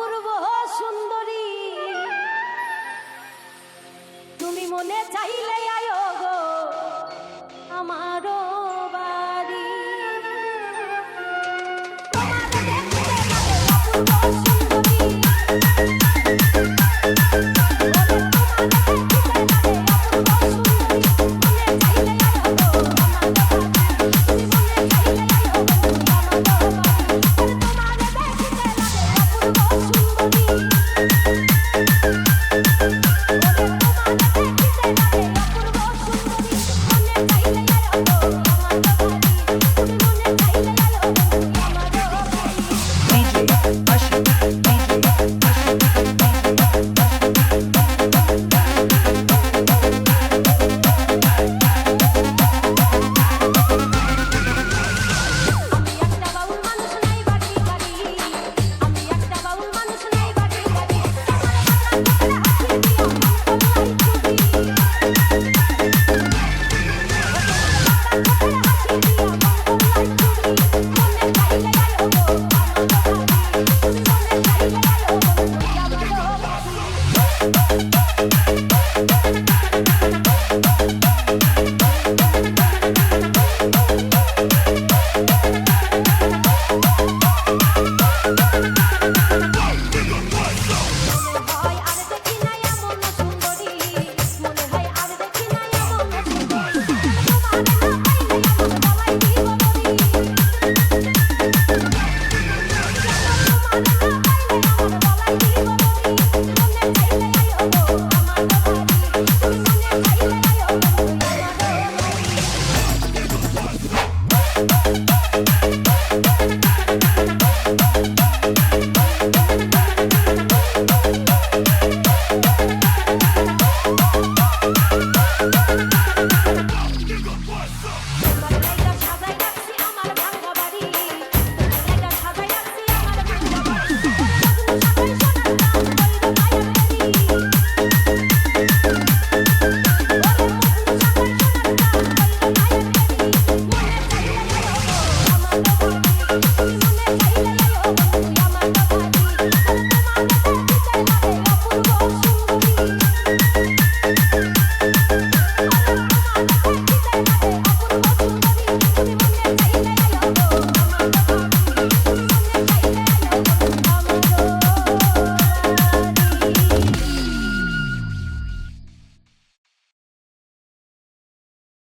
অপূর্ব সুন্দরী। তুমি মনে চাইলে Thank